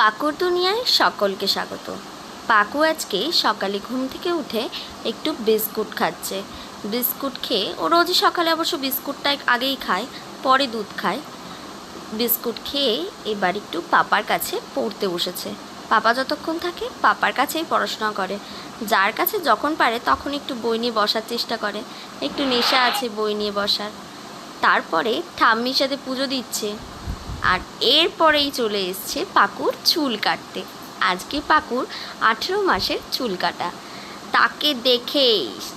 পাকুর দুনিয়ায় সকলকে স্বাগত। পাকু আজকে সকালে ঘুম থেকে উঠে একটু বিস্কুট খাচ্ছে। বিস্কুট খেয়ে, ও রোজই সকালে অবশ্য বিস্কুটটা আগেই খায়, পরে দুধ খায়। বিস্কুট খেয়ে এবার একটু পাপার কাছে পড়তে বসেছে। পাপা যতক্ষণ থাকে পাপার কাছেই পড়াশোনা করে। যার কাছে যখন পারে তখন একটু বই নিয়ে বসার চেষ্টা করে। একটু নেশা আছে বই নিয়ে বসার। তারপরে ঠাম্মির সাথে পুজো দিচ্ছে। আর এরপরেই চলে এসছে পাকুর চুল কাটতে আজকে পাকুর আঠেরো মাসের চুল কাটা তাকে দেখে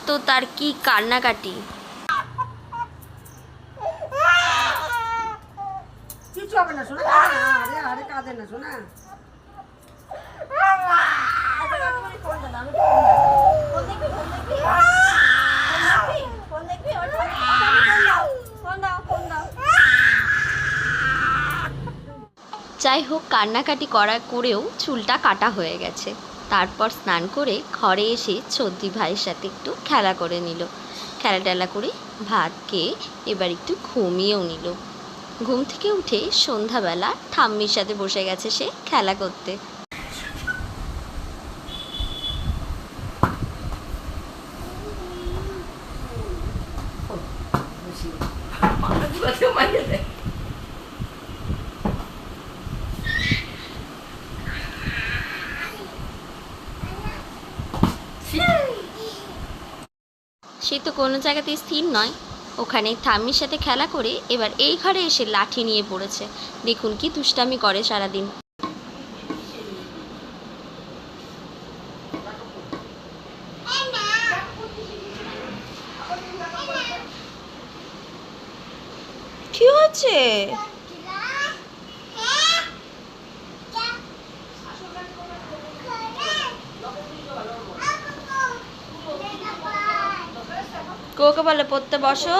তো তার কি কান্নাকাটি কিছু হবে না শোনা আরে আরে কাঁদে না শোনা যাই হোক, কান্নাকাটি করা করেও চুলটা কাটা হয়ে গেছে। তারপর স্নান করে ঘরে এসে ছদ্দি ভাইয়ের সাথে একটু খেলা করে নিল। খেলা টেলা করে ভাত খেয়ে এবার একটু ঘুমিয়েও নিল। ঘুম থেকে উঠে সন্ধ্যাবেলা ঠাম্মির সাথে বসে গেছে সে খেলা করতে। সে তো কোনো জায়গাতে স্থির নয়। ওখানে ঠাম্মির সাথে খেলা করে এবার এই ঘরে এসে লাঠি নিয়ে পড়েছে। দেখুন কি দুষ্টামি করে সারাদিন। কি হচ্ছে কোকে বলে পড়তে বসো।